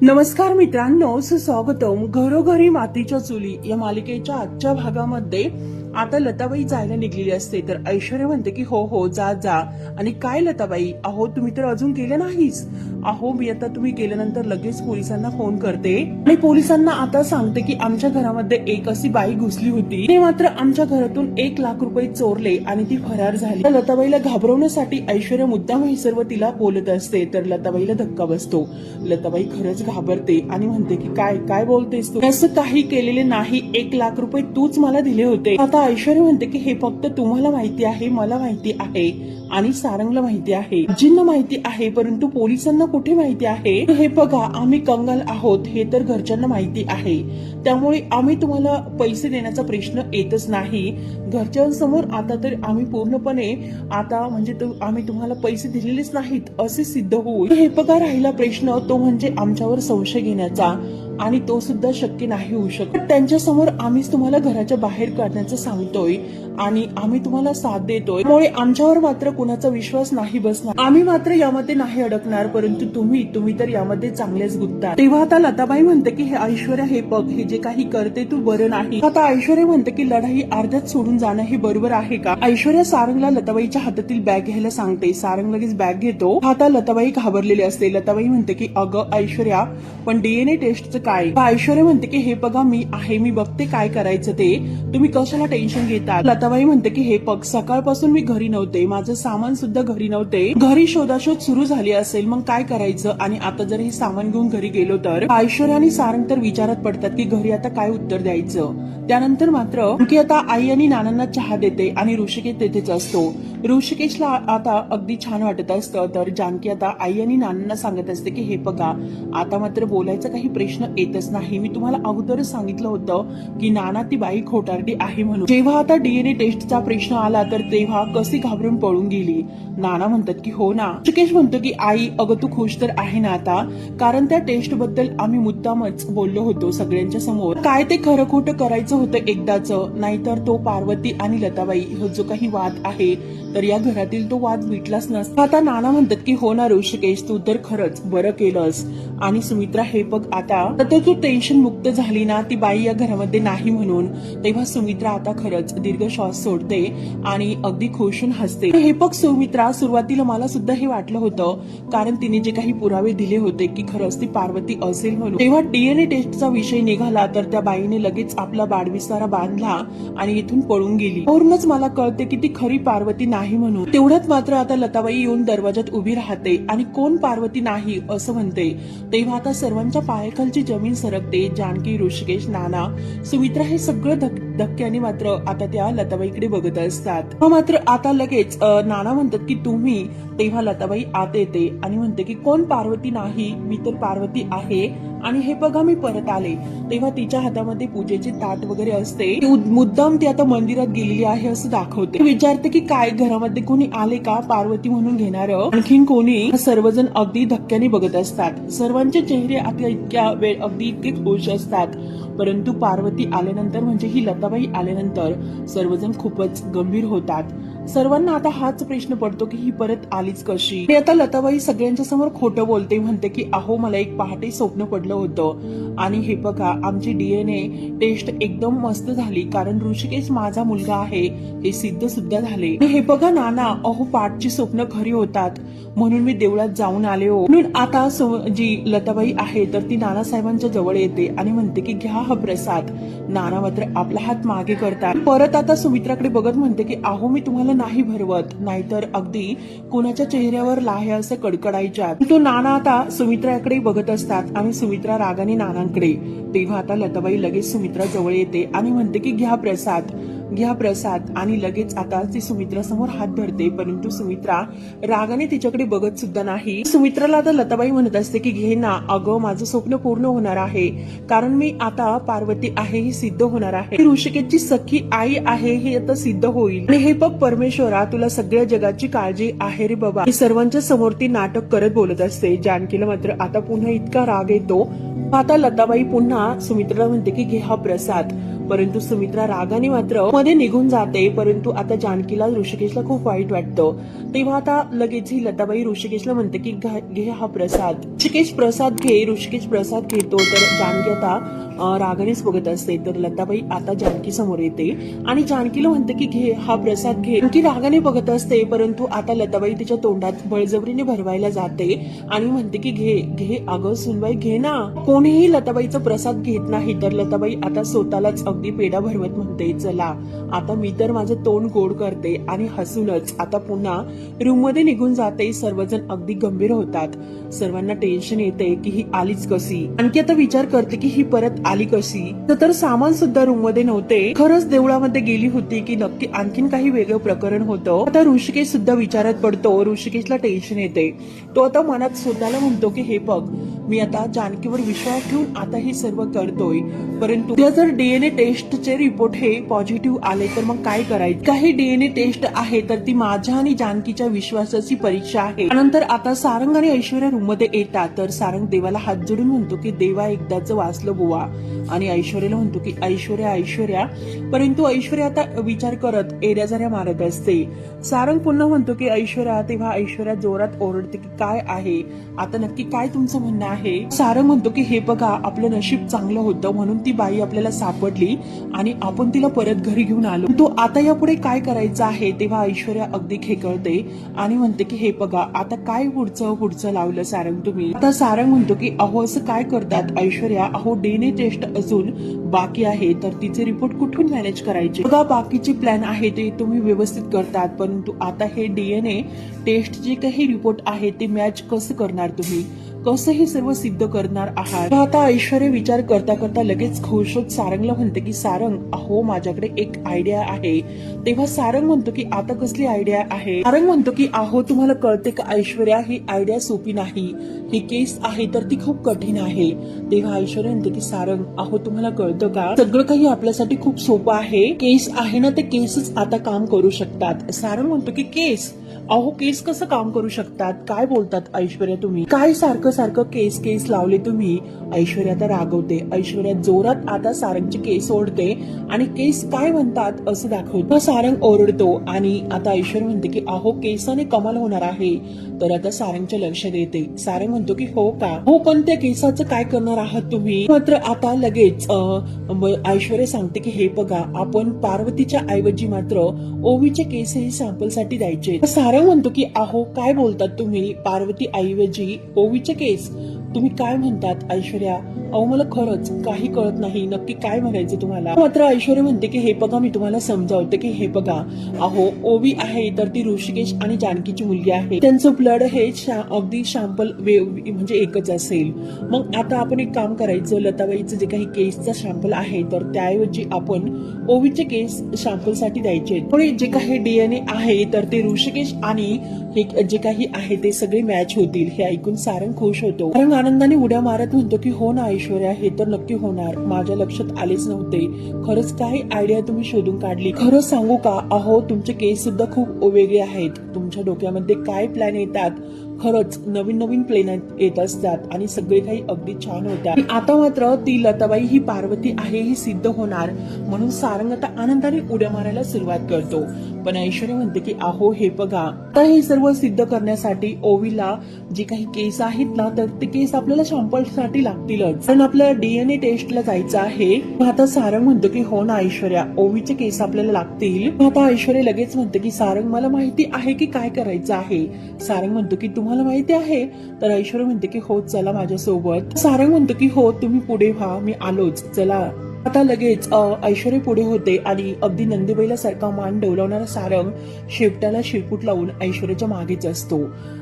नमस्कार मित्रांनो सुस्वागतम. घरोघरी मातीच्या चुली या मालिकेच्या आजच्या भागामध्ये आता लताबाई जायला निघलेली असते तर ऐश्वर्या म्हणते की हो हो जा जा. आणि काय लताबाई? अहो तुम्ही तर अजून गेले नाहीच. अहो मी आता तुम्ही गेल्यानंतर लगेच पोलिसांना फोन करते. आणि पोलिसांना आता सांगते की आमच्या घरामध्ये एक अशी बाई घुसली होती. ते मात्र आमच्या घरातून एक लाख रुपये चोरले आणि ती फरार झाली. लताबाईला घाबरवण्यासाठी ऐश्वर्या मुद्दाम हे सर्व तिला बोलत असते तर लताबाईला धक्का बसतो. लताबाई खरंच घाबरते आणि म्हणते की काय काय बोलतेस तू? असं काही केलेले नाही. एक लाख रुपये तूच मला दिले होते. आता ऐश्वर्या म्हणते की हे फक्त तुम्हाला माहिती आहे मला माहिती आहे आणि सारंगला माहिती आहे. आजींना माहिती आहे परंतु पोलिसांना कुठे माहिती आहे? हे बघा आम्ही कंगाल आहोत हे तर घरच्यांना माहिती आहे. त्यामुळे आम्ही तुम्हाला पैसे देण्याचा प्रश्न येतच नाही. घरच्यांसमोर आता तर आम्ही पूर्णपणे आता म्हणजे आम्ही तुम्हाला पैसे दिलेलेच नाहीत असे सिद्ध होईल. हे बघा राहिला प्रश्न तो म्हणजे आमच्यावर संशय घेण्याचा. आणि तो सुद्धा शक्य नाही होऊ शकत. त्यांच्यासमोर आम्हीच तुम्हाला घराच्या बाहेर काढण्याचं सांगतोय. आणि आम्ही तुम्हाला साथ देतोय. त्यामुळे आमच्यावर मात्र कुणाचा विश्वास नाही बसणार. आम्ही मात्र यामध्ये नाही अडकणार परंतु तुम्ही तुम्ही तर यामध्ये चांगलेच गुंतता तेव्हा आता लताबाई म्हणते की हे ऐश्वर्या हे बघ हे जे काही करते तू बरं नाही. आता ऐश्वर्या म्हणते की लढाई अर्ध्यात सोडून जाणं हे बरोबर आहे का? ऐश्वर्या सारंगला लताबाईच्या हातातील बॅग घ्यायला सांगते. सारंग लगेच बॅग घेतो. आता लताबाई घाबरलेली असते. लताबाई म्हणते की अगं ऐश्वर्या पण डीएनए टेस्टचं काय? ऐश्वर्या म्हणते की हे बघा मी आहे मी बघते काय करायचं ते. तुम्ही कशाला टेन्शन घेता? लताबाई म्हणते की हे बघ सकाळपासून मी घरी नव्हते. माझं सामान सुद्धा घरी नव्हते. घरी शोधाशोध सुरू झाली असेल मग काय करायचं? आणि आता जर हे सामान घेऊन घरी गेलो तर? ऐश्वर्या आणि सारंग तर विचारात पडतात की घरी आता काय उत्तर द्यायचं? त्यानंतर मात्र की आता आई आणि नानांना चहा देते आणि ऋषिकेश तेथेच असतो. ऋषिकेशला आता अगदी छान वाटत असतं तर जानकी आता आई आणि नानांना सांगत असते की हे बघा आता मात्र बोलायचा काही प्रश्न येतच नाही. मी तुम्हाला अगोदरच सांगितलं होतं की नाना ती बाई खोटारडी आहे म्हणून. जेव्हा आता डीएनए टेस्टचा प्रश्न आला तर तेव्हा कशी घाबरून पळून गेली? नाना म्हणतात की हो ना. शिकेश म्हणतो की आई अगं तू खुश तर आहे ना आता? कारण त्या टेस्टबद्दल आम्ही मुद्दामच बोललो होतो सगळ्यांच्या समोर. काय ते खरं खोटं करायचं होतं एकदाच? नाहीतर तो पार्वती आणि लताबाई हा जो काही वाद आहे तर या घरातील तो वाद मिटलाच नसता. आता नाना म्हणतात की हो ना ऋषिकेश तू तर खरंच बरं केलंस. आणि सुमित्रा हे बघ आता तर तू टेन्शन मुक्त झाली ना ती बाई या घरामध्ये नाही म्हणून. तेव्हा सुमित्रा आता खरंच दीर्घ श्वास सोडते आणि अगदी खोशून हसते. हे बघ सुमित्रा सुरुवातीला मला सुद्धा हे वाटलं होतं कारण तिने जे काही पुरावे दिले होते की खरंच ती पार्वती असेल म्हणून. तेव्हा डीएनए टेस्टचा विषय निघाला तर त्या बाईने लगेच आपला बाडविसारा बांधला आणि इथून पळून गेली. पूर्णच मला कळते की ती खरी पार्वती नाही म्हणून. तेवढ्यात मात्र आता लताबाई येऊन दरवाजात उभी राहते आणि कोण पार्वती नाही असं म्हणते. तेव्हा आता सर्वांच्या पायाखालची जमीन सरकते जानकी ऋषिकेश नाना सुमित्रा हे सगळं धक- धक्क्याने मात्र आता त्या लताबाईकडे बघत असतात. मग मात्र आता लगेच नाना म्हणतात की तुम्ही तेव्हा लताबाई आत येते आणि म्हणते की कोण पार्वती नाही? मी तर पार्वती आहे. आणि हे बघा मी परत आले. तेव्हा तिच्या हातामध्ये पूजेची ताट वगैरे असते. ती मुद्दाम ती आता मंदिरात गेलेली आहे असं दाखवते. विचारते की काय घरामध्ये कोणी आले का? पार्वती म्हणून घेणार. आणखीन कोणी? सर्वजण अगदी धक्क्याने बघत असतात. सर्वांचे चेहरे आता इतक्या वेळ अगदी इतके खुश असतात. परंतु पार्वती आल्यानंतर म्हणजे ही लताबाई आल्यानंतर सर्वजण खूपच गंभीर होतात. सर्वांना आता हाच प्रश्न पडतो की ही परत आलीच कशी? आणि आता लताबाई सगळ्यांच्या समोर खोटं बोलते म्हणते की अहो मला एक पहाटे स्वप्न पडलं होतं. आणि हे बघा आमची डीएनए टेस्ट एकदम मस्त झाली कारण ऋषिकेश माझा मुलगा आहे हे सिद्ध सुद्धा झाले. हे बघा नाना अहो पाठची स्वप्न खरी होतात म्हणून मी देवळात जाऊन आले हो. म्हणून आता जी लताबाई आहे तर ती नानासाहेबांच्या जवळ येते आणि म्हणते की घ्या हा प्रसाद. नाना मात्र आपला हात मागे करतात. परत आता सुमित्राकडे बघत म्हणते की अहो मी तुम्हाला नाही भरवत. नाहीतर अगदी कोणाच्या चेहऱ्यावर लाह्या असं कडकडायच्या तो नाना आता सुमित्राकडे बघत असतात आणि सुमित्रा रागाने नानांकडे. तेव्हा आता लताबाई लगेच सुमित्रा जवळ येते आणि म्हणते की घ्या प्रसाद. घ्या प्रसाद. आणि लगेच आता ती सुमित्रा समोर हात धरते. परंतु सुमित्रा रागाने तिच्याकडे बघत सुद्धा नाही. सुमित्राला आता लताबाई म्हणत असते की घे ना अगं माझं स्वप्न पूर्ण होणार आहे. कारण मी आता पार्वती आहे ही सिद्ध होणार आहे. ही ऋषिकेशची सखी आई आहे हे आता सिद्ध होईल. आणि हे बघ परमेश्वरा तुला सगळ्या जगाची काळजी आहे रे बाबा. सर्वांच्या समोर ती नाटक करत बोलत असते. जानकीला मात्र आता पुन्हा इतका राग येतो. आता लताबाई पुन्हा सुमित्राला म्हणते की घे हा प्रसाद. परंतु सुमित्रा रागाने मात्रमध्ये निघून जाते परंतु आता जानकीला ऋषिकेशला खूप वाईट वाटतं. तेव्हा आता लगेच ही लताबाई ऋषिकेशला म्हणते की घे हा प्रसाद. ऋषिकेश प्रसाद घे ऋषिकेश प्रसाद घेतो. तर जानकी आता रागानेच बघत असते. तर लताबाई आता जानकी समोर येते आणि जानकीला म्हणते की घे हा प्रसाद घे. की रागाने बघत असते परंतु आता लताबाई तिच्या तोंडात बळजबरीने भरवायला जाते आणि म्हणते की घे घे अगं सुनबाई घे ना. कोणीही लताबाईचा प्रसाद घेत नाही तर लताबाई आता स्वतःलाच अगदी पेढा भरवत म्हणते चला आता मी तर माझं तोंड गोड करते आणि हसूनच आता पुन्हा रूममध्ये निघून जाते. सर्वजण अगदी गंभीर होतात. सर्वांना टेन्शन येते की ही आलीच कशी? आणखी आता विचार करते की ही परत आली कशी? तर- सामान सुद्धा रूममध्ये नव्हते. खरंच देवळामध्ये गेली होती की नक्की आणखीन काही वेगळं प्रकरण होतं. आता ऋषिकेश सुद्धा विचारात पडतो. ऋषिकेशला टेन्शन येते. तो आता मनात स्वतःला म्हणतो की हे बघ मी आता जानकीवर विश्वास ठेवून आता हे सर्व करतोय. परंतु उद्या जर डीएनए टेस्टचे रिपोर्ट हे पॉझिटिव्ह आले तर मग काय करायचं? काही डीएनए टेस्ट आहे तर ती माझ्या आणि जानकीच्या विश्वासाची परीक्षा आहे. त्यानंतर आता सारंग आणि ऐश्वर्या रूममध्ये येतात. तर सारंग देवाला हात जोडून म्हणतो की देवा एकदाच वाचलं बुवा. आणि ऐश्वर्याला म्हणतो की ऐश्वर्या ऐश्वर्या. परंतु ऐश्वर्या आता विचार करत एऱ्याजऱ्या मारत असते. सारंग पुन्हा म्हणतो की ऐश्वर्या तेव्हा ऐश्वर्या जोरात ओरडते की काय आहे? आता नक्की काय तुमचं म्हणणं आहे? सारंग म्हणतो की हे बघा आपलं नशीब चांगलं होतं म्हणून ती बाई आपल्याला सापडली आणि आपण तिला परत घरी घेऊन आलो. तो आता यापुढे काय करायचं आहे? तेव्हा ऐश्वर्या अगदी खेकळते आणि म्हणते की हे बघा आता काय पुढचं पुढचं लावलं सारंग तुम्ही? आता सारंग म्हणतो की अहो असं काय करतात ऐश्वर्या? अहो डीएनए टेस्ट अजून बाकी आहे तर तिचे रिपोर्ट कुठून मॅनेज करायचे? बघा बाकीचे प्लॅन आहे ते तुम्ही व्यवस्थित करतात परंतु आता हे डीएनए टेस्ट जे काही रिपोर्ट आहे ते मॅच कसं करणार तुम्ही? कसं हे सर्व सिद्ध करणार आहात. आता ऐश्वर्या विचार करता करता लगेच खुश होत सारंगला म्हणते की सारंग अहो माझ्याकडे एक आयडिया आहे. तेव्हा सारंग म्हणतो की आता कसली आयडिया आहे? सारंग म्हणतो की अहो तुम्हाला कळते का ऐश्वर्या ही आयडिया सोपी नाही. ही केस आहे तर ती खूप कठीण आहे. तेव्हा ऐश्वर्या म्हणते की सारंग अहो तुम्हाला कळतं का? सगळं काही आपल्यासाठी खूप सोपं आहे. केस आहे ना ते केसच आता काम करू शकतात. सारंग म्हणतो की केस अहो केस कसं काम करू शकतात? काय बोलतात ऐश्वर्या तुम्ही? काय सारखं सारखं केस केस लावले तुम्ही? ऐश्वर्या आता रागवते. ऐश्वर्या जोरात आता सारंगचे केस ओढते. आणि केस काय म्हणतात असं दाखवतो. सारंग ओरडतो आणि आता ऐश्वर्या म्हणते की अहो केसाने कमाल होणार आहे. तर आता सारंगच्या लक्षात येते. सारंग म्हणतो की हो का? हो पण त्या केसाचं काय करणार आहात तुम्ही? मात्र आता लगेच ऐश्वर्या सांगते की हे बघा आपण पार्वतीच्या ऐवजी मात्र ओवीचे केस हे सॅम्पलसाठी द्यायचे सारंग म्हणतो की अहो काय बोलतात तुम्ही? पार्वती ऐवजी ओवीचे केस? तुम्ही काय म्हणतात ऐश्वर्या? अहो मला खरंच काही कळत नाही. नक्की काय म्हणायचं तुम्हाला? मात्र ऐश्वर्या म्हणते की हे बघा मी तुम्हाला समजावते की हे बघा. अहो ओवी आहे तर ती ऋषिकेश आणि जानकीची मुलगी आहे. त्यांचं ब्लड हे अगदी शॅम्पल म्हणजे एकच असेल. मग आता आपण एक काम करायचं. लताबाईचं जे काही केसचा शॅम्पल आहे तर त्याऐवजी आपण ओवीचे केस शॅम्पलसाठी द्यायचे पुढे जे काही डीएनए आहे तर ते ऋषिकेश आणि हे जे काही आहे ते सगळे मॅच होतील हे ऐकून सारंग खुश होतो. सारंग आनंदाने उड्या मारत म्हणतो की हो ना ऐश्वर्या हे तर नक्की होणार. माझ्या लक्षात आलेच नव्हते. खरंच काय आयडिया तुम्ही शोधून काढली? खरंच सांगू का? अहो तुमचे केस सुद्धा खूप वेगळे आहेत. तुमच्या डोक्यामध्ये काय प्लॅन येतात? खरंच नवीन नवीन प्लेन येत असतात आणि सगळे काही अगदी छान होत्या आता मात्र ती लताबाई ही पार्वती आहे ही सिद्ध होणार म्हणून सारंग आता आनंदाने उड्या मारायला सुरुवात करतो. पण ऐश्वर्या म्हणते की अहो हे बघा आता हे सर्व सिद्ध करण्यासाठी ओवीला जे काही केस आहेत ना तर ते केस आपल्याला सॅम्पलसाठी लागतीलच. कारण आपल्याला डीएनए टेस्टला जायचं आहे. मग आता सारंग म्हणतो की हो ना ऐश्वर्या ओवीचे केस आपल्याला लागतील. आता ऐश्वर्या लगेच म्हणते की सारंग मला माहिती आहे की काय करायचं आहे. सारंग म्हणतो की तुम्हाला माहिती आहे? तर ऐश्वर्या म्हणते की हो चला माझ्यासोबत. सारंग म्हणतो की हो तुम्ही पुढे व्हा मी आलोच. चला. आता लगेच अ, ऐश्वर्या पुढे होते आणि अगदी नंदीबाईला सारखा मान डोलावणारा सारंग शेपटाला शिरपूट लावून ऐश्वर्याच्या मागेच असतो.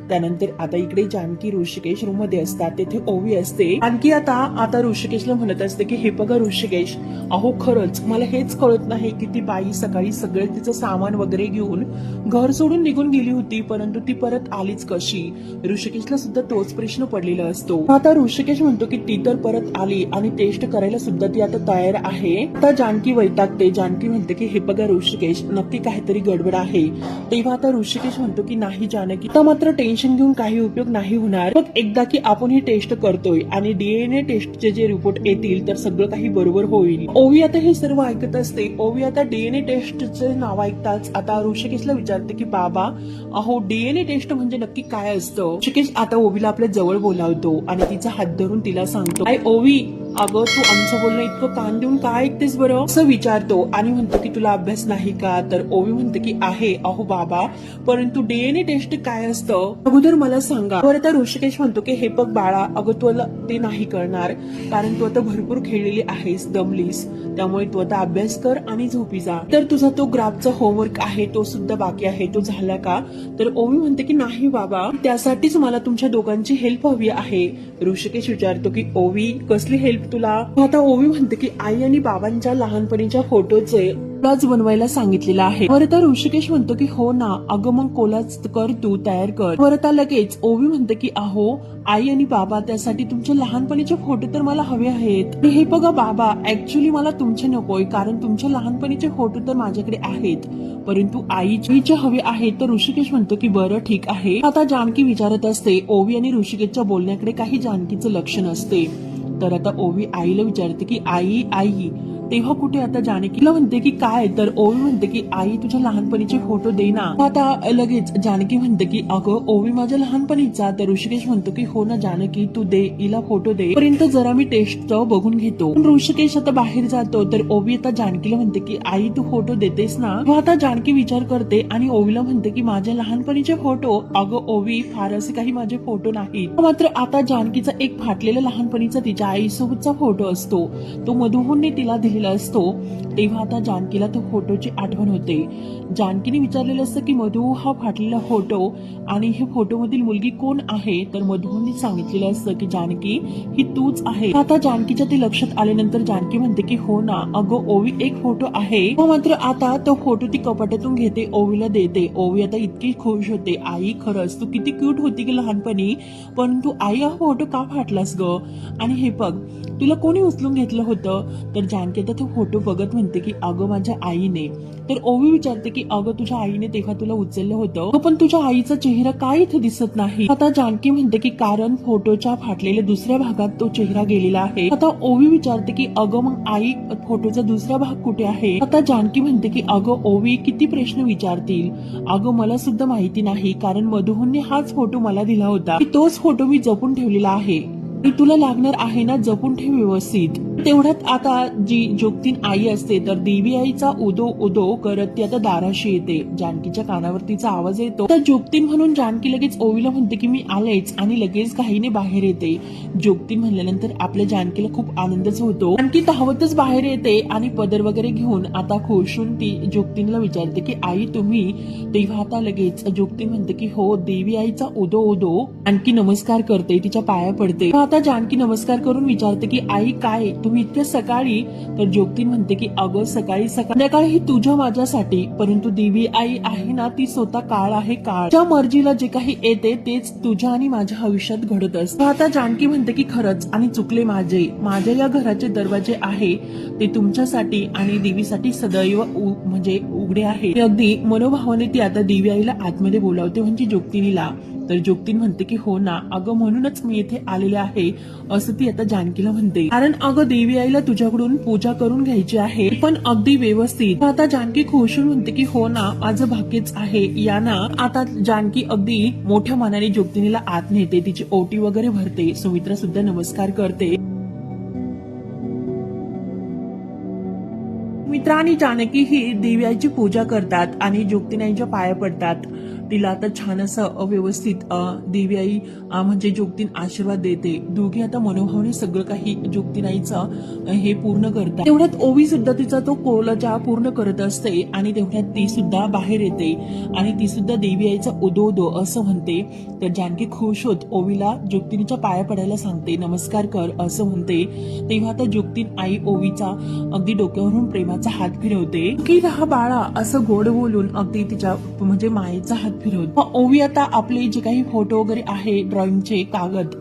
त्यानंतर आता इकडे जानकी ऋषिकेश रूममध्ये असतात. तेथे ओवी असते. आणखी आता आता ऋषिकेशला म्हणत असते की हे बघा ऋषिकेश अहो खरंच मला हेच कळत नाही की ती बाई सकाळी सगळं तिचं सामान वगैरे घेऊन घर सोडून निघून गेली होती परंतु ती परत आलीच कशी? ऋषिकेशला सुद्धा तोच प्रश्न पडलेला असतो. आता ऋषिकेश म्हणतो की ती तर परत आली आणि टेस्ट करायला सुद्धा ती आता तयार बाहेर आहे. आता जानकी वैतागते जानकी म्हणते की हे बघा ऋषिकेश नक्की काहीतरी गडबड आहे. तेव्हा आता ऋषिकेश म्हणतो की नाही जानकी तर मात्र टेन्शन घेऊन काही उपयोग नाही होणार. मग एकदा की आपण ही टेस्ट करतोय आणि डीएनए टेस्टचे जे रिपोर्ट येतील तर सगळं काही बरोबर होईल. ओवी आता हे सर्व ऐकत असते. ओवी आता डीएनए टेस्टचे नाव ऐकताच आता ऋषिकेशला विचारते की बाबा अहो डीएनए टेस्ट म्हणजे नक्की काय असतं? ऋषिकेश आता ओवीला आपल्या जवळ बोलावतो आणि तिचा हात धरून तिला सांगतो ओवी अगं तू आमचं बोलणं इतकं कान देऊन काय ऐकतेस बरं? असं विचारतो आणि म्हणतो की तुला अभ्यास नाही का? तर ओवी म्हणतो की आहे. अहो बाबा परंतु डीएनए टेस्ट काय असतं? अगोदर मला सांगा. बरं तर ऋषिकेश म्हणतो की हे बघ बाळा अगं तुला ते नाही करणार कारण तू आता भरपूर खेळलेली आहेस दमलीस. त्यामुळे तू आता अभ्यास कर आणि झोपी जा. तर तुझा तो ग्राफचा होमवर्क आहे तो सुद्धा बाकी आहे. तो झाला का? तर ओवी म्हणते की नाही बाबा त्यासाठीच मला तुमच्या दोघांची हेल्प हवी आहे. ऋषिकेश विचारतो की ओवी कसली हेल्प तुला? आता ओवी म्हणते की आई आणि बाबांच्या लहानपणीच्या फोटोचे कोलाज बनवायला सांगितलेला आहे. बरं ऋषिकेश म्हणतो की हो ना अगं मग कोलाज कर तू तयार कर. बरं लगेच ओवी म्हणते की अहो आई आणि बाबा त्यासाठी तुमच्या लहानपणीचे फोटो तर मला हवे आहेत. हे बघा बाबा ऍक्च्युली मला तुमचे नकोय कारण तुमच्या लहानपणीचे फोटो तर माझ्याकडे आहेत. परंतु आईचे हवे आहेत तर ऋषिकेश म्हणतो की बरं ठीक आहे. आता जानकी विचारत असते ओवी आणि ऋषिकेशच्या बोलण्याकडे काही जानकीचं लक्ष नसते. तर आता ओवी आईला विचारते की आई आई तेव्हा कुठे आता जानकीला म्हणते की काय? तर ओवी म्हणते की आई तुझ्या लहानपणीचे फोटो दे ना. आता लगेच जानकी म्हणते की अगं ओवी माझ्या लहानपणीचा तर ऋषिकेश म्हणतो की हो ना जानकी तू दे इला फोटो दे. पर्यंत जरा मी टेस्ट बघून घेतो. ऋषिकेश आता बाहेर जातो तर ओवी आता जानकीला म्हणते की आई तू फोटो देतेस ना? आता जानकी विचार करते आणि ओवीला म्हणते की माझ्या लहानपणीचे फोटो? अगं ओवी फार असे काही माझे फोटो नाहीत. मात्र आता जानकीचा एक फाटलेला लहानपणीचा तिच्या आईसोबतचा फोटो असतो. तो मधुहूनने तिला दिलेला असतो तेव्हा आता जानकीला त्या फोटोची आठवण होते. जानकीने विचारलेलं असतं की मधू हा फाटलेला फोटो आणि हे फोटो मधील मुलगी कोण आहे? तर मधुहूनने सांगितलेलं असतं की जानकी ही तूच आहे. आता जानकीच्या ते लक्षात आल्यानंतर जानकी म्हणते की हो ना अगं ओवी एक फोटो आहे. मात्र आता तो फोटो ती कपाटातून घेते ओवीला देते. ओवी आता इतकी खुश होते. आई खरंच तू किती क्यूट होती की लहानपणी. परंतु आई हा फोटो का फाटलास ग? आणि हे बघ तुला कोणी उचलून घेतलं होतं? तर जानकी आता तो फोटो बघत म्हणते की अगं माझ्या आईने. तर ओवी विचारते की अगं तुझ्या आईने तेव्हा तुला उचललं होतं? पण तुझ्या आईचा चेहरा काय इथे दिसत नाही? आता जानकी म्हणते की कारण फोटोच्या फाटलेल्या दुसऱ्या भागात तो चेहरा गेलेला आहे. आता ओवी विचारते की अगं मग आई फोटोचा दुसरा भाग कुठे आहे? आता जानकी म्हणते की अगं ओवी किती प्रश्न विचारतील? अगं मला सुद्धा माहिती नाही कारण मधुहनने हाच फोटो मला दिला होता. की तोच फोटो मी जपून ठेवलेला आहे. ती तुला लागणार आहे ना जपून ठेव व्यवस्थित. तेवढ्यात आता जी जोगतीन आई असते तर देवी आईचा उदो उदो करत ती आता दाराशी येते. जानकीच्या कानावर तिचा आवाज येतो. तर जोगतीन म्हणून जानकी लगेच ओवीला म्हणते की मी आलेच आणि लगेच घाईने बाहेर येते. जोगतीन म्हणल्यानंतर आपल्या जानकीला खूप आनंदच होतो. आणखी धावतच बाहेर येते आणि पदर वगैरे घेऊन आता खुशून ती जोगतीनला विचारते की आई तुम्ही? तेव्हा आता लगेच जोगतीन म्हणते की हो देवी आईचा उदो उदो. आणखी नमस्कार करते तिच्या पाया पडते. आता जानकी नमस्कार करून विचारते की आई काय? तुम्ही इतक्या सकाळी तर जोगतीन म्हणते की अगं सकाळी सकाळी ही तुझ्या माझ्यासाठी परंतु देवी आई आहे ना ती स्वतः काळ आहे काळ. ज्या मर्जीला जे काही येते तेच तुझ्या आणि माझ्या आयुष्यात घडत असतं. आता जानकी म्हणते की खरंच आणि चुकले माझे. माझ्या या घराचे दरवाजे आहे ते तुमच्यासाठी आणि देवीसाठी सदैव म्हणजे उघडे आहे. अगदी मनोभावाने ती आता देवी आईला आतमध्ये बोलावते म्हणजे जोगतिनीला तर जोगतीन म्हणते की हो ना अगं म्हणूनच मी इथे आलेले आहे असं ती आता जानकीला म्हणते. कारण अगं देवी आईला तुझ्याकडून पूजा करून घ्यायची आहे पण अगदी व्यवस्थित. आता जानकी खुश म्हणते की हो ना माझं भाग्यच आहे. या ना आता जानकी अगदी मोठ्या मनाने जोगतिनीला आत नेते तिची ओटी वगैरे भरते सुमित्रा सुद्धा नमस्कार करते. मित्र आणि जानकी ही देव्याची पूजा करतात आणि ज्योतिनाईच्या पाया पडतात. तिला आता छान असं अव्यवस्थित देवी आई म्हणजे जोगतीन आशीर्वाद देते. दोघे आता मनोभावने सगळं काही जोगतीनाईचं आईचं हे पूर्ण करतात. तेवढ्यात ओवी सुद्धा तिचा तो कोलचा पूर्ण करत असते आणि तेवढ्यात ती सुद्धा बाहेर येते आणि ती सुद्धा देवी आईचा उदो उदो असं म्हणते. तर जानकी खुश होत ओवीला जोगतिनीच्या पाया पडायला सांगते नमस्कार कर असं म्हणते. तेव्हा आता जोगतीन आई ओवीचा अगदी डोक्यावरून प्रेमाचा हात फिरवते. की हा बाळा असं गोड बोलून अगदी तिच्या म्हणजे मायेचा हात फिरवत मग ओवी आता आपले जे काही फोटो वगैरे आहे ड्रॉइंगचे कागद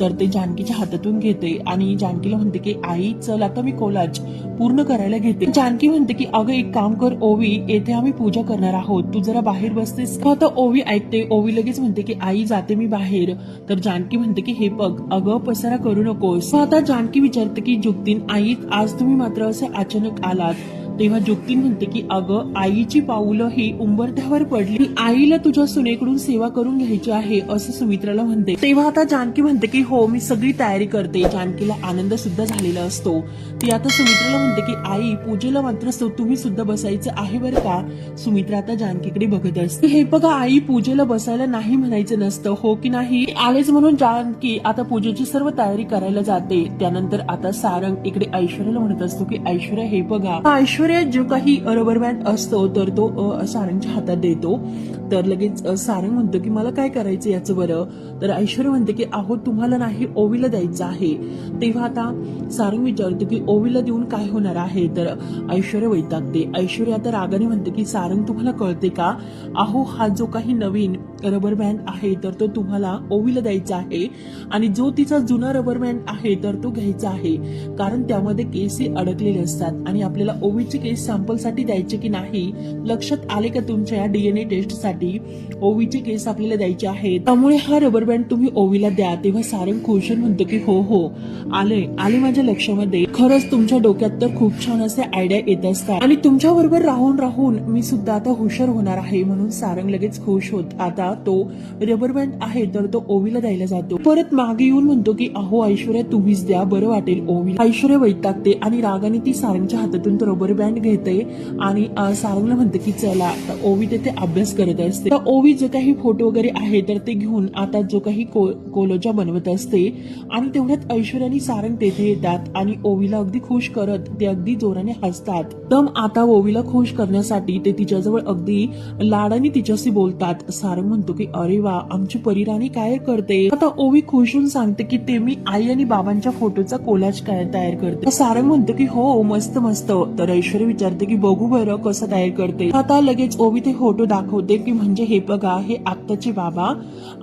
तर ते जानकीच्या हातातून घेते आणि जानकीला म्हणते की आई चल आता मी कोलाज पूर्ण करायला घेते. जानकी म्हणते की अगं एक काम कर ओवी येथे आम्ही पूजा करणार आहोत. तू जरा बाहेर बसतेस का? आता ओवी ऐकते ओवी लगेच म्हणते की आई जाते मी बाहेर. तर जानकी म्हणते की हे बघ अगं पसारा करू नकोस. आता जानकी विचारते की जुगतीन आई आज तुम्ही मात्र असे अचानक आलात. तेव्हा जुक्तीन म्हणते की अगं आईची पाऊलं ही उंबरठ्यावर पडली. आईला तुझ्या सुनेकडून सेवा करून घ्यायची आहे असं सुमित्राला म्हणते. तेव्हा आता जानकी म्हणते की हो मी सगळी तयारी करते. जानकीला आनंद सुद्धा झालेला असतो. ती आता सुमित्राला म्हणते की आई पूजेला मात्र तुम्ही सुद्धा बसायचं आहे बरं का? सुमित्रा आता जानकीकडे बघत असते. हे बघा आई पूजेला बसायला नाही म्हणायचं नसतं हो की नाही? आलेच म्हणून जानकी आता पूजेची सर्व तयारी करायला जाते. त्यानंतर आता सारंग इकडे ऐश्वर्याला म्हणत असतो की ऐश्वर्या हे बघा. ऐश्वर ऐश्वर्या जो काही रबरबँड असतो तर तो सारंगच्या हातात देतो. तर लगेच सारंग म्हणतो की मला काय करायचं याचं बरं? तर ऐश्वर्या म्हणते की अहो तुम्हाला नाही ओवीला द्यायचं आहे. तेव्हा आता सारंग विचारतो की ओवीला देऊन काय होणार आहे? तर ऐश्वर्या वैतागते. ऐश्वर्या आता रागाने म्हणते की सारंग तुम्हाला कळते का? अहो हा जो काही नवीन रबर बँड आहे तर तो तुम्हाला ओवीला द्यायचा आहे. आणि जो तिचा जुना रबर बँड आहे तर तो घ्यायचा आहे. कारण त्यामध्ये केसे अडकलेले असतात आणि आपल्याला ओवीचे केस सॅम्पलसाठी द्यायचे की नाही लक्षात आले का तुमच्या डीएनए टेस्टसाठी? ओवीचे केस आपल्याला द्यायचे आहेत. त्यामुळे हा रबर बँड तुम्ही ओवीला द्या. तेव्हा सारंग खुश होऊन म्हणतो की हो हो. आले आले माझ्या लक्षामध्ये. खरंच तुमच्या डोक्यात तर खूप छान असे आयडिया येत असतात. आणि तुमच्या बरोबर राहून राहून मी सुद्धा आता हुशार होणार आहे म्हणून सारंग लगेच खुश होत. आता तो रबर बँड आहे तर तो ओवीला द्यायला जातो. परत मागे येऊन म्हणतो की अहो ऐश्वर्या तुम्हीच द्या. बरं वाटेल ओवी ऐश्वर्या वैतागते आणि रागाने ती सारंगच्या हातातून तो रबर बँड घेते आणि सारंगला म्हणते की चला आता ओवी तिथे अभ्यास करत असते. तर ओवी जे काही फोटो वगैरे आहे तर ते घेऊन आता जो काही को- कोलोजा बनवत असते आणि तेवढ्यात ऐश्वर्यानी सारंग तेथे येतात आणि ओवीला अगदी खुश करत ते अगदी जोराने हसतात. दम आता ओवीला खुश करण्यासाठी ते तिच्याजवळ अगदी लाडाने तिच्याशी बोलतात. सारंग म्हणतो की अरे वा आमची परिराणी काय करते? आता ओवी खुश होऊन सांगते की ते मी आई आणि बाबांच्या फोटोचा कोलाज काय तयार करते? सारंग म्हणतो की हो मस्त मस्त. तर ऐश्वर्या विचारते की बघू बरं कसं तयार करते. आता लगेच ओवी ते फोटो दाखवते की म्हणजे हे बघा हे आत्ताचे बाबा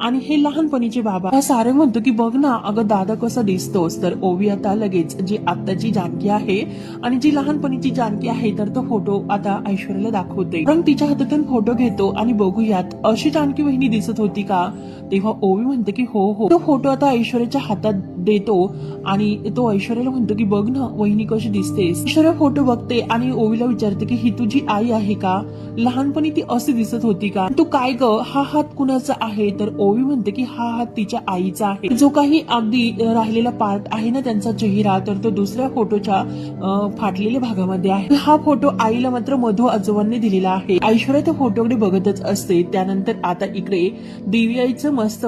आणि हे लहानपणीचे बाबा. सारे म्हणतो की बघ ना अगं दादा कसा दिसतोस. तर ओवी आता लगेच जी आत्ताची जानकी आहे आणि जी लहानपणीची जानकी आहे तर तो फोटो आता ऐश्वर्याला दाखवते. मग तिच्या हातातून फोटो घेतो आणि बघूयात अशी जानकी वहिनी दिसत होती का? तेव्हा ओवी म्हणते की हो हो. तो फोटो आता ऐश्वर्याच्या हातात देतो आणि तो ऐश्वर्याला म्हणतो की बघ ना वहिनी कशी दिसतेस. ऐश्वर्या फोटो बघते आणि ओवीला विचारते की ही तुझी आई आहे का? लहानपणी ती असे दिसत होती का? तू काय ग? हा हात कुणाचा आहे? तर ओवी म्हणते की हा हात तिच्या आईचा आहे. जो काही अगदी राहिलेला पार्ट आहे ना त्यांचा चेहरा तर तो दुसऱ्या फोटोच्या फाटलेल्या भागामध्ये आहे. हा फोटो आईला मात्र मधू आजोबांनी दिलेला आहे. ऐश्वर्या त्या फोटोकडे बघतच असते. त्यानंतर आता इकडे देवी मस्त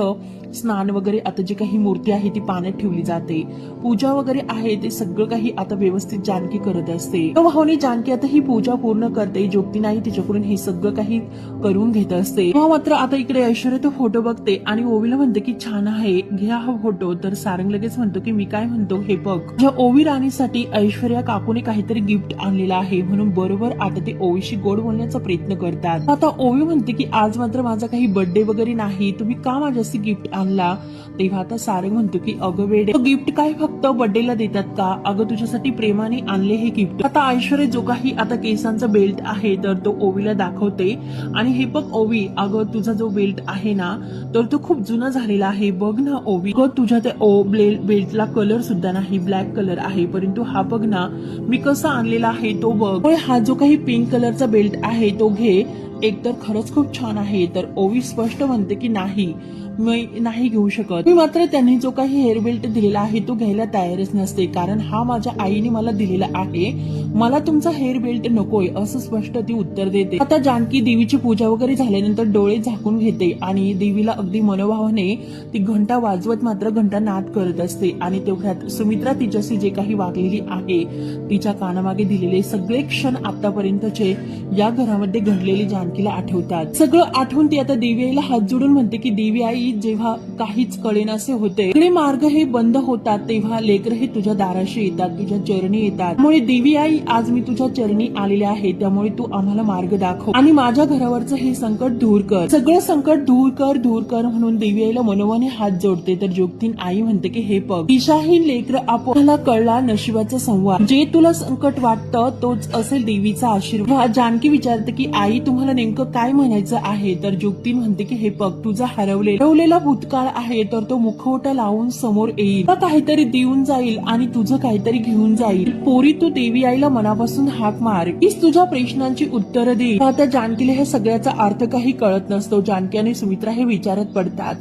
स्नान वगैरे आता जी काही मूर्ती आहे ती पाण्यात ठेवली जाते. पूजा वगैरे आहे ते सगळं काही आता व्यवस्थित जानकी करत असते. तर जानकी आता ही पूजा पूर्ण करते जोगती नाही तिच्याकडून हे सगळं काही करून घेत असते. तेव्हा मात्र आता इकडे ऐश्वर्या तो फोटो बघते आणि ओवीला म्हणते की छान आहे घ्या हा फोटो. तर सारंग लगेच म्हणतो की मी काय म्हणतो हे बघ. ज्या ओवी राणीसाठी ऐश्वर्या काकूने काहीतरी गिफ्ट आणलेला आहे. म्हणून बरोबर आता ते ओवीशी गोड बोलण्याचा प्रयत्न करतात. आता ओवी म्हणते की आज मात्र माझा काही बर्थडे वगैरे नाही तुम्ही का माझ्याशी गिफ्ट आणला तेव्हा आता सारे म्हणतो की अगं वेडे गिफ्ट काय फक्त बर्थडेला देतात का? अगं तुझ्यासाठी प्रेमाने आणले हे गिफ्ट आता ऐश्वर्या जो काही आता केसांचा बेल्ट आहे तर तो ओवीला दाखवते. आणि हे बघ ओवी अगं तुझा जो बेल्ट आहे ना तर तो खूप जुना झालेला आहे. बघ ना ओवी. अगं तुझ्या त्या ओ बेल्टला कलर सुद्धा नाही ब्लॅक कलर आहे. परंतु हा बघ ना मी कसा आणलेला आहे तो बघ. होय, हा जो काही पिंक कलरचा बेल्ट आहे तो घे. एकतर खरंच खूप छान आहे. तर ओवी स्पष्ट म्हणते की नाही. मी नाही घेऊ शकत. मी मात्र त्यांनी जो काही हेअर बेल्ट दिलेला आहे तो घ्यायला तयारच नसते. कारण हा माझ्या आईने मला दिलेला आहे. मला तुमचा हेअर बेल्ट नकोय असं स्पष्ट ती उत्तर देते. आता जानकी देवीची पूजा वगैरे झाल्यानंतर डोळे झाकून घेते आणि देवीला अगदी मनोभावाने ती घंटा वाजवत मात्र घंटा नाद करत असते. आणि तेवढ्यात सुमित्रा तिच्याशी जे काही वागलेली आहे तिच्या कानामागे दिलेले सगळे क्षण आतापर्यंतचे या घरामध्ये घडलेले जानकीला आठवतात. सगळं आठवून ती आता देवी आईला हात जोडून म्हणते की देवी आई जेव्हा काहीच कळेनासे होते इकडे मार्ग हे बंद होतात तेव्हा लेकर हे तुझ्या दाराशी येतात तुझ्या चरणी येतात. त्यामुळे देवी आई आज मी तुझ्या चरणी आलेले आहे त्यामुळे तू आम्हाला मार्ग दाखव. आणि माझ्या घरावरचं हे संकट दूर कर. सगळं संकट दूर कर दूर कर म्हणून देवी आईला मनोमने हात जोडते. तर जोगतीन आई म्हणते की हे बघ दिशाहीन लेकर आपल्याला कळला नशिबाचा संवाद. जे तुला संकट वाटतं तोच असेल देवीचा आशीर्वाद. जानकी विचारते की आई तुम्हाला नेमकं काय म्हणायचं आहे? तर जोगतीन म्हणते की हे बघ तुझा हरवले हरवलेला भूतकाळ आहे तर तो मुखवटा लावून समोर येईल. काहीतरी देऊन जाईल आणि तुझं काहीतरी घेऊन जाईल. पोरी तू देवी आईला मनापासून हाक मार. तीच तुझ्या प्रश्नांची उत्तरं दे. आता जानकीला हे सगळ्याचा अर्थ काही कळत नसतो. जानकी आणि सुमित्रा हे विचारत पडतात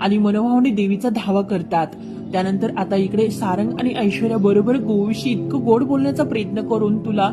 आणि मनोभावाने देवीचा धावा करतात. त्यानंतर आता इकडे सारंग आणि ऐश्वर्या बरोबर गोविशी इतकं गोड बोलण्याचा प्रयत्न करून तुला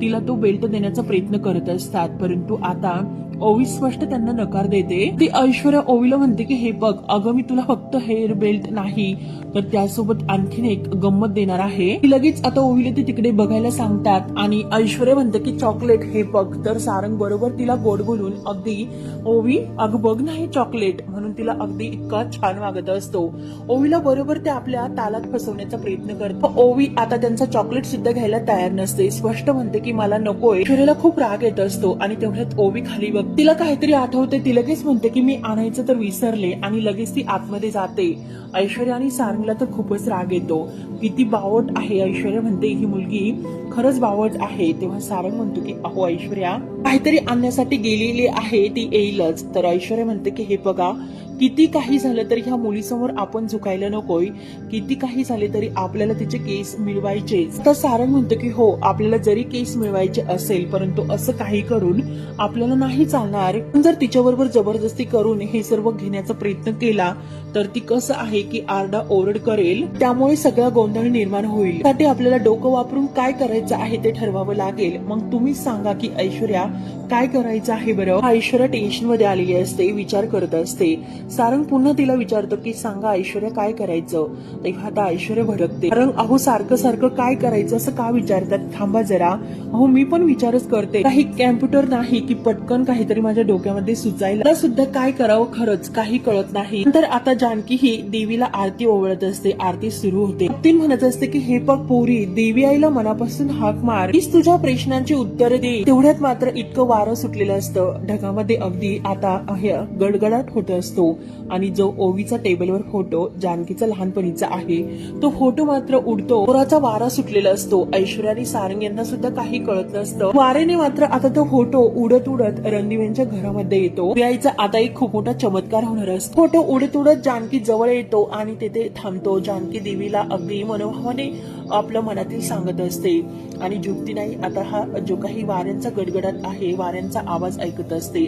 तिला तो बेल्ट देण्याचा प्रयत्न करत असतात. परंतु आता ओवी स्पष्ट त्यांना नकार देते. ती ऐश्वर्या ओवीला म्हणते की हे बघ अगं मी तुला फक्त हेअर बेल्ट नाही तर त्यासोबत आणखीन एक गंमत देणार आहे. ती लगेच आता ओवीला ते तिकडे बघायला सांगतात आणि ऐश्वर्या म्हणते की चॉकलेट हे बघ तर सारंग बरोबर तिला गोड बोलून अगदी ओवी अग बघ नाही चॉकलेट म्हणून तिला अगदी इतका छान वागत असतो. ओवीला बरोबर ते आपल्या तालात फसवण्याचा प्रयत्न करतो. ओवी आता त्यांचा चॉकलेट सुद्धा घ्यायला तयार नसते. स्पष्ट म्हणते की मला नकोय. ऐश्वर्याला खूप राग येत असतो आणि तेवढ्यात ओवी खाली बघ तिला काहीतरी आठवते ती लगेच म्हणते की मी आणायचं तर विसरले आणि लगेच ती आतमध्ये जाते. ऐश्वर्या आणि सारंगला तर खूपच राग येतो. किती बावट आहे ऐश्वर्या म्हणते ही मुलगी खरंच बावट आहे. तेव्हा सारंग म्हणतो की अहो ऐश्वर्या काहीतरी आणण्यासाठी गेलेली आहे ती येईलच. तर ऐश्वर्या म्हणते की हे बघा किती काही झालं तरी ह्या मुलीसमोर आपण झुकायला नकोय. किती काही झाले तरी आपल्याला तिचे केस मिळवायचे. तर सारण म्हणतो की हो आपल्याला जरी केस मिळवायचे असेल परंतु असं काही करून आपल्याला नाही चालणार. जर तिच्याबरोबर जबरदस्ती करून हे सर्व घेण्याचा प्रयत्न केला तर ती कसं आहे की आरडा ओरड करेल. त्यामुळे सगळा गोंधळ निर्माण होईल. त्यासाठी आपल्याला डोकं वापरून काय करायचं आहे ते ठरवावं लागेल. मग तुम्हीच सांगा की ऐश्वर्या काय करायचं आहे बरं? ऐश्वर्या टेन्शनमध्ये आलेली असते विचार करत असते. सारंग पुन्हा तिला विचारतो की सांगा ऐश्वर्या काय करायचं? तेव्हा आता ऐश्वर्या भडकते. सारंग अहो सारखं सारखं काय करायचं? असं का विचारतात? थांबा जरा. अहो मी पण विचारच करते. काही कॅम्प्युटर नाही की पटकन काहीतरी माझ्या डोक्यामध्ये सुचायला. सुद्धा काय करावं? खरंच काही कळत नाही. तर आता जानकी ही देवीला आरती ओवळत असते. आरती सुरू होते. तीन म्हणत असते की हे बघ पोरी देवी आईला मनापासून हाक मार. तीच तुझ्या प्रश्नांची उत्तरे दे. तेवढ्यात मात्र इतकं पारं सुटलेलं असतं. ढगामध्ये अगदी आता हे गडगडाट होत असतो. आणि जो ओवीचा टेबलवर फोटो जानकीचा लहानपणीचा आहे तो फोटो मात्र उडतो. पुराचा वारा सुटलेला असतो. ऐश्वर्याने सारंग यांना सुद्धा काही कळत नसतं. वारेने मात्र आता तो फोटो उडत उडत रणदिव्यांच्या घरामध्ये येतो. यायचा आता एक खूप मोठा चमत्कार होणार असतो. फोटो उडत उडत जानकी जवळ येतो आणि तेथे थांबतो. जानकी देवीला अगदी मनोभावाने आपलं मनातील सांगत असते. आणि जुक्ती नाही आता हा जो काही वाऱ्यांचा गडगडाट आहे वाऱ्यांचा आवाज ऐकत असते.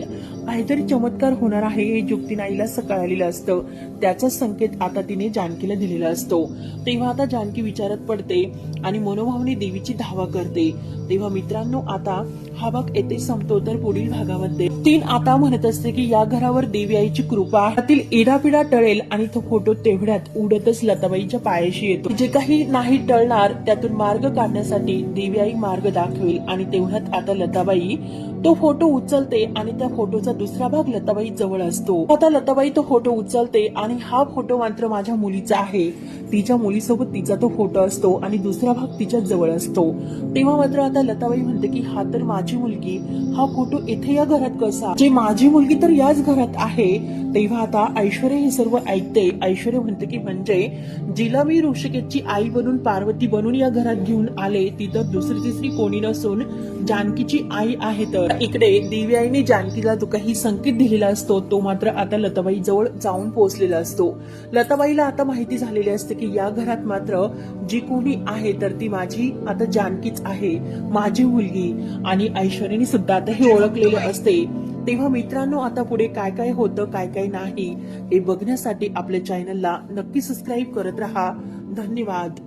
काहीतरी चमत्कार होणार आहे हे जुक्ती नाईला कळालेलं असतं. त्याचा संकेत आता तिने जानकीला दिलेला असतो. तेव्हा आता जानकी विचारत पडते आणि मनोभावने देवीची धावा करते. तेव्हा मित्रांनो आता हा भाग येथे संपतो तर पुढील भागामध्ये तीन आता म्हणत असते की या घरावर देवी आईची कृपा त्यातील इडापिडा टळेल आणि तो फोटो तेवढ्यात उडतच लताबाईच्या पायाशी येतो. जे काही नाही टळणार त्यातून मार्ग काढण्यासाठी देवी आई मार्ग दाखवेल आणि तेवढ्यात आता लताबाई तो फोटो उचलते आणि त्या फोटोचा दुसरा भाग लताबाई जवळ असतो. आता लताबाई तो फोटो उचलते आणि हा फोटो मात्र माझ्या मुलीचा आहे. तिच्या मुलीसोबत तिचा तो फोटो असतो आणि दुसरा भाग तिच्या जवळ असतो. तेव्हा मात्र आता लताबाई म्हणते की हा तर माझी मुलगी. हा फोटो इथे या घरात कसा? जे माझी मुलगी तर याच घरात आहे. तेव्हा आता ऐश्वर्या हे सर्व ऐकते. ऐश्वर्या म्हणते की म्हणजे जिला मी ऋषिकेशची आई बनून पार्वती बनून या घरात घेऊन आले ती तर दुसरी तिसरी कोणी नसून जानकीची आई आहे तर. इकडे दिव्याईने जानकीला जो काही संकेत दिलेला असतो तो मात्र आता लताबाई जवळ जाऊन पोहोचलेला असतो. लताबाईला आता माहिती झालेली असते की या घरात मात्र जी कोणी आहे तर ती माझी आता जानकीच आहे माझी मुलगी. आणि ऐश्वर्याने सुद्धा आता हे ओळखलेले असते. तेव्हा मित्रांनो आता पुढे काय काय होतं काय काय नाही हे बघण्यासाठी आपल्या चॅनलला नक्की सबस्क्राईब करत राहा. धन्यवाद.